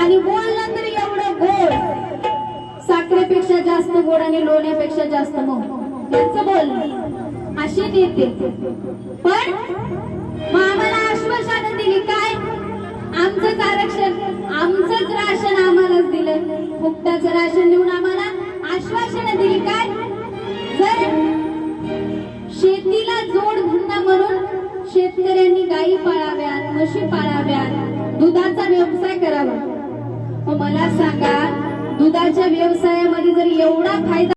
आणि बोललं तर एवढं गोड. साखरेपेक्षा जास्त गोड आणि लोण्यापेक्षा जास्त मऊ. त्यांचं बोलणं अशी नेते पण आम्हाला आश्वासन दिली. काय? आमचंच आरक्षण. आमचंच राशन आम्हालाच दिलं. फुकटाचं राशन देऊन आम्हाला आश्वासन दिली. काय? जर शेतीला जोड म्हणून शेतकऱ्यांनी गायी पाळाव्या म्हशी पाळाव्यात? दुधाचा व्यवसाय करावा. मग मला सांगा दुधाच्या व्यवसायामध्ये जर एवढा फायदा